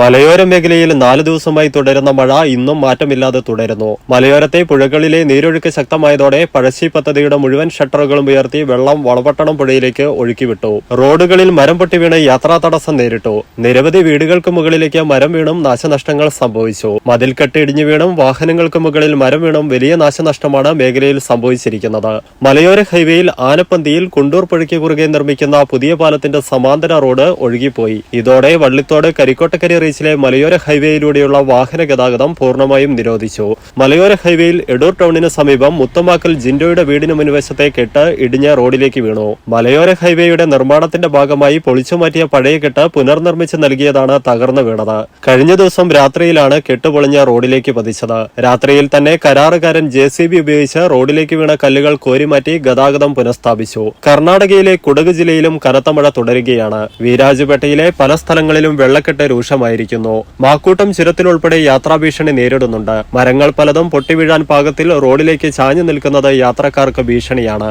മലയോര മേഖലയിൽ നാല് ദിവസമായി തുടരുന്ന മഴ ഇന്നും മാറ്റമില്ലാതെ തുടരുന്നു. മലയോരത്തെ പുഴകളിലെ നീരൊഴുക്ക് ശക്തമായതോടെ പഴശ്ശി പദ്ധതിയുടെ മുഴുവൻ ഷട്ടറുകളും ഉയർത്തി വെള്ളം വളപട്ടണം പുഴയിലേക്ക് ഒഴുക്കിവിട്ടു. റോഡുകളിൽ മരം പൊട്ടി വീണ് യാത്രാ തടസ്സം നേരിട്ടു. നിരവധി വീടുകൾക്ക് മുകളിലേക്ക് മരം വീണും നാശനഷ്ടങ്ങൾ സംഭവിച്ചു. മതിൽക്കെട്ട് ഇടിഞ്ഞു വീണും വാഹനങ്ങൾക്ക് മുകളിൽ മരം വീണും വലിയ നാശനഷ്ടമാണ് മേഖലയിൽ സംഭവിച്ചിരിക്കുന്നത്. മലയോര ഹൈവേയിൽ ആനപ്പന്തിയിൽ കുണ്ടൂർ പുഴയ്ക്ക് കുറുകെ നിർമ്മിക്കുന്ന പുതിയ പാലത്തിന്റെ സമാന്തര റോഡ് ഒഴുകിപ്പോയി. ഇതോടെ വള്ളിത്തോട് കരിക്കോട്ടക്കരി റീച്ചിലെ മലയോര ഹൈവേയിലൂടെയുള്ള വാഹന ഗതാഗതം പൂർണമായും നിരോധിച്ചു. മലയോര ഹൈവേയിൽ എടൂർ ടൗണിന് സമീപം മുത്തമാക്കൽ ജിൻഡോയുടെ വീടിന് മുൻവശത്തെ കെട്ട് ഇടിഞ്ഞ റോഡിലേക്ക് വീണു. മലയോര ഹൈവേയുടെ നിർമ്മാണത്തിന്റെ ഭാഗമായി പൊളിച്ചുമാറ്റിയ പഴയ കെട്ട് പുനർനിർമ്മിച്ച് നൽകിയതാണ് തകർന്നു വീണത്. കഴിഞ്ഞ ദിവസം രാത്രിയിലാണ് കെട്ടുപൊളിഞ്ഞ റോഡിലേക്ക് പതിച്ചത്. രാത്രിയിൽ തന്നെ കരാറുകാരൻ ജെ സി ബി ഉപയോഗിച്ച് റോഡിലേക്ക് വീണ കല്ലുകൾ കോരിമാറ്റി ഗതാഗതം പുനഃസ്ഥാപിച്ചു. കർണാടകയിലെ കുടക് ജില്ലയിലും കനത്ത മഴ തുടരുകയാണ്. വീരാജുപേട്ടയിലെ പല സ്ഥലങ്ങളിലും വെള്ളക്കെട്ട് രൂക്ഷമായിരിക്കുന്നു മാക്കൂട്ടം ചുരത്തിലുൾപ്പെടെ യാത്രാഭീഷണി നേരിടുന്നുണ്ട്. മരങ്ങൾ പലതും പൊട്ടിവീഴാൻ പാകത്തിൽ റോഡിലേക്ക് ചാഞ്ഞു നിൽക്കുന്നത് യാത്രക്കാർക്ക് ഭീഷണിയാണ്.